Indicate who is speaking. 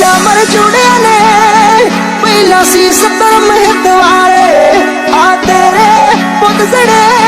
Speaker 1: ਜਾਮਰ ਜੁੜਿਆ ਨੇ। ਪਹਿਲਾਂ ਸੀ ਸਤਰ ਮਹਿਤਵਾਰੇ ਆ ਤੇਰੇ ਪੁੱਤ ਜੜੇ